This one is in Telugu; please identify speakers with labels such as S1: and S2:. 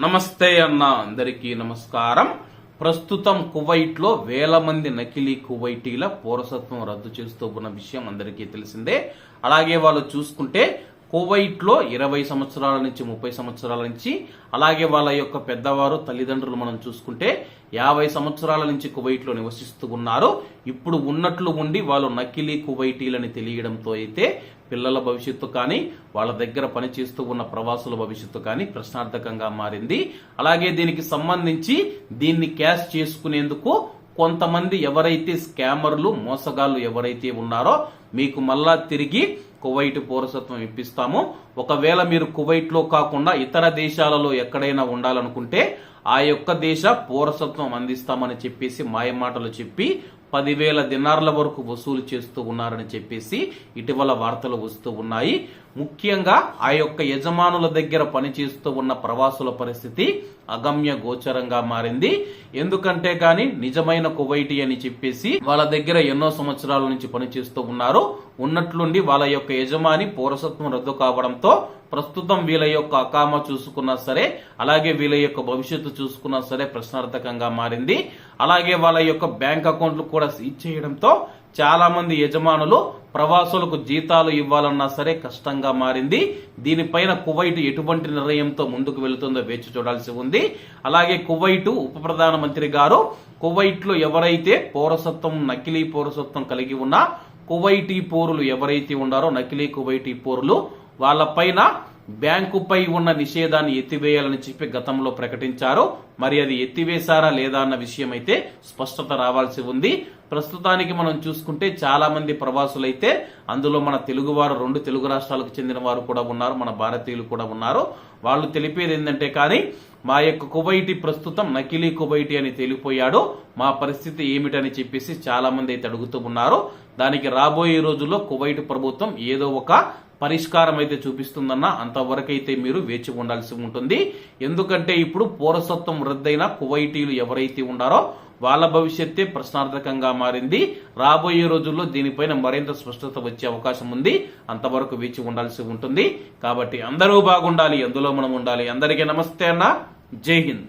S1: నమస్తే అన్న అందరికీ నమస్కారం. ప్రస్తుతం కువైట్లో వేల మంది నకిలీ కువైటీల పౌరసత్వం రద్దు చేస్తూ ఉన్న విషయం అందరికీ తెలిసిందే. అలాగే వాళ్ళు చూసుకుంటే కువైట్లో ఇరవై సంవత్సరాల నుంచి ముప్పై సంవత్సరాల నుంచి అలాగే వాళ్ళ యొక్క పెద్దవారు తల్లిదండ్రులు మనం చూసుకుంటే యాభై సంవత్సరాల నుంచి కువైట్లో నివసిస్తూ ఉన్నారు. ఇప్పుడు ఉన్నట్లు ఉండి వాళ్ళు నకిలీ కువైటీలని తెలియడంతో అయితే పిల్లల భవిష్యత్తు కానీ వాళ్ళ దగ్గర పనిచేస్తూ ఉన్న ప్రవాసుల భవిష్యత్తు కానీ ప్రశ్నార్థకంగా మారింది. అలాగే దీనికి సంబంధించి దీన్ని క్యాష్ చేసుకునేందుకు కొంతమంది ఎవరైతే స్కామర్లు మోసగాళ్ళు ఎవరైతే ఉన్నారో మీకు మళ్ళా తిరిగి కువైట్ పౌరసత్వం ఇప్పిస్తాము. ఒకవేళ మీరు కువైట్లో కాకుండా ఇతర దేశాలలో ఎక్కడైనా ఉండాలనుకుంటే ఆ యొక్క దేశ పౌరసత్వం అందిస్తామని చెప్పేసి మాయమాటలు చెప్పి పదివేల దినార్ల వరకు వసూలు చేస్తూ ఉన్నారని చెప్పేసి ఇటీవల వార్తలు వస్తూ ఉన్నాయి. ముఖ్యంగా ఆ యొక్క యజమానుల దగ్గర పనిచేస్తూ ఉన్న ప్రవాసుల పరిస్థితి అగమ్య గోచరంగా మారింది. ఎందుకంటే గాని నిజమైన కువైటి అని చెప్పేసి వాళ్ళ దగ్గర ఎన్నో సంవత్సరాల నుంచి పనిచేస్తూ ఉన్నారు. ఉన్నట్లుండి వాళ్ళ యొక్క యజమాని పౌరసత్వం రద్దు కావడంతో ప్రస్తుతం వీళ్ళ యొక్క అకామ చూసుకున్నా సరే అలాగే వీళ్ళ యొక్క భవిష్యత్తు చూసుకున్నా సరే ప్రశ్నార్థకంగా మారింది. అలాగే వాళ్ళ యొక్క బ్యాంక్ అకౌంట్లు కూడా సీజ్ చేయడంతో చాలా మంది యజమానులు ప్రవాసులకు జీతాలు ఇవ్వాలన్నా సరే కష్టంగా మారింది. దీనిపైన కువైట్ ఎటువంటి నిర్ణయంతో ముందుకు వెళుతుందో వేచి చూడాల్సి ఉంది. అలాగే కువైట్ ఉప ప్రధానమంత్రి గారు కువైట్లో ఎవరైతే పౌరసత్వం నకిలీ పౌరసత్వం కలిగి ఉన్నా కువైటీ పౌరులు ఎవరైతే ఉన్నారో నకిలీ కువైటీ పౌరులు వాళ్ళపైన బ్యాంకుపై ఉన్న నిషేధాన్ని ఎత్తివేయాలని చెప్పి గతంలో ప్రకటించారు. మరి అది ఎత్తివేశారా లేదా అన్న విషయం అయితే స్పష్టత రావాల్సి ఉంది. ప్రస్తుతానికి మనం చూసుకుంటే చాలా మంది ప్రవాసులైతే అందులో మన తెలుగువారు రెండు తెలుగు రాష్ట్రాలకు చెందిన వారు కూడా ఉన్నారు మన భారతీయులు కూడా ఉన్నారు. వాళ్ళు తెలిపేది ఏంటంటే కానీ మా యొక్క కువైటి ప్రస్తుతం నకిలీ కువైటి అని తేలిపోయాడు. మా పరిస్థితి ఏమిటని చెప్పేసి చాలా మంది అయితే అడుగుతూ ఉన్నారు. దానికి రాబోయే రోజుల్లో కువైట్ ప్రభుత్వం ఏదో ఒక పరిష్కారం అయితే చూపిస్తుందన్న అంతవరకైతే మీరు వేచి ఉండాల్సి ఉంటుంది. ఎందుకంటే ఇప్పుడు పౌరసత్వం రద్దయిన కువైటీలు ఎవరైతే ఉన్నారో వాళ్ళ భవిష్యత్తే ప్రశ్నార్థకంగా మారింది. రాబోయే రోజుల్లో దీనిపైన మరింత స్పష్టత వచ్చే అవకాశం ఉంది. అంతవరకు వేచి ఉండాల్సి ఉంటుంది. కాబట్టి అందరూ బాగుండాలి. ఎందులో మనం ఉండాలి. అందరికీ నమస్తే అన్న. जय हिंद।